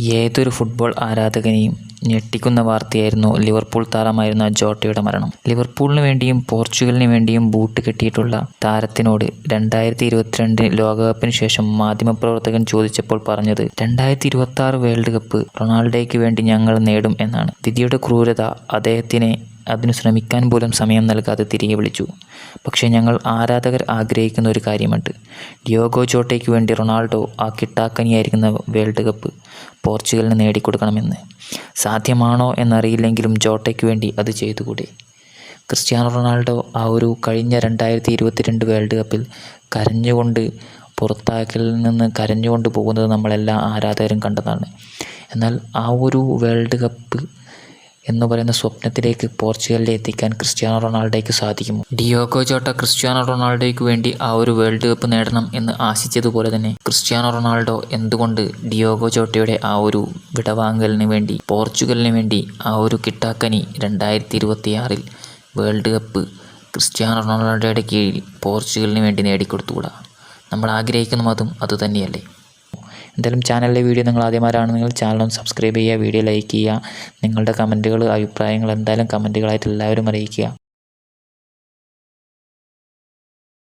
ഏതൊരു ഫുട്ബോൾ ആരാധകനെയും ഞെട്ടിക്കുന്ന വാർത്തയായിരുന്നു ലിവർപൂൾ താരമായിരുന്ന ജോട്ടയുടെ മരണം. ലിവർപൂളിന് വേണ്ടിയും പോർച്ചുഗലിന് വേണ്ടിയും ബൂട്ട് കെട്ടിയിട്ടുള്ള താരത്തിനോട് രണ്ടായിരത്തി ഇരുപത്തിരണ്ട് ലോകകപ്പിന് ശേഷം മാധ്യമപ്രവർത്തകൻ ചോദിച്ചപ്പോൾ പറഞ്ഞത് രണ്ടായിരത്തി ഇരുപത്തി വേൾഡ് കപ്പ് റൊണാൾഡോയ്ക്ക് വേണ്ടി ഞങ്ങൾ നേടും എന്നാണ്. വിധിയുടെ ക്രൂരത അദ്ദേഹത്തിനെ അതിനു ശ്രമിക്കാൻ പോലും സമയം നൽകാതെ തിരികെ വിളിച്ചു. പക്ഷേ ഞങ്ങൾ ആരാധകർ ആഗ്രഹിക്കുന്ന ഒരു കാര്യമുണ്ട്. ഡിയോഗോ ജോട്ടയ്ക്ക് വേണ്ടി റൊണാൾഡോ ആ കിട്ടാക്കനിയായിരിക്കുന്ന വേൾഡ് കപ്പ് പോർച്ചുഗലിന് നേടിക്കൊടുക്കണമെന്ന്. സാധ്യമാണോ എന്നറിയില്ലെങ്കിലും ജോട്ടയ്ക്ക് വേണ്ടി അത് ചെയ്തുകൂടെ? ക്രിസ്ത്യാനോ റൊണാൾഡോ ആ ഒരു കഴിഞ്ഞ രണ്ടായിരത്തി ഇരുപത്തിരണ്ട് വേൾഡ് കപ്പിൽ കരഞ്ഞുകൊണ്ട് പുറത്താക്കലിൽ നിന്ന് കരഞ്ഞുകൊണ്ട് പോകുന്നത് നമ്മളെല്ലാ ആരാധകരും കണ്ടതാണ്. എന്നാൽ ആ ഒരു വേൾഡ് കപ്പ് എന്ന് പറയുന്ന സ്വപ്നത്തിലേക്ക് പോർച്ചുഗലിൽ എത്തിക്കാൻ ക്രിസ്ത്യാനോ റൊണാൾഡോയ്ക്ക് സാധിക്കും ഡിയോഗോ ചോട്ട ക്രിസ്ത്യാനോ റൊണാൾഡോയ്ക്ക് വേണ്ടി ആ ഒരു വേൾഡ് കപ്പ് നേടണം എന്ന് ആശിച്ചതുപോലെ തന്നെ ക്രിസ്ത്യാനോ റൊണാൾഡോ എന്തുകൊണ്ട് ഡിയോഗോ ചോട്ടയുടെ ആ ഒരു വിടവാങ്ങലിന് വേണ്ടി പോർച്ചുഗലിന് വേണ്ടി ആ ഒരു കിട്ടാക്കനി രണ്ടായിരത്തി ഇരുപത്തിയാറിൽ വേൾഡ് കപ്പ് ക്രിസ്ത്യാനോ റൊണാൾഡോയുടെ കീഴിൽ പോർച്ചുഗലിന് വേണ്ടി നേടിക്കൊടുത്തുകൂടാ? നമ്മൾ ആഗ്രഹിക്കുന്നതും അതുതന്നെയല്ലേ? എന്തായാലും ചാനലിലെ വീഡിയോ നിങ്ങൾ ആദ്യമാരാണെങ്കിൽ ചാനൽ സബ്സ്ക്രൈബ് ചെയ്യുക വീഡിയോ ലൈക്ക് ചെയ്യുക നിങ്ങളുടെ കമന്റുകൾ അഭിപ്രായങ്ങൾ എന്തായാലും കമന്റുകളായിട്ട് എല്ലാവരും അറിയിക്കുക.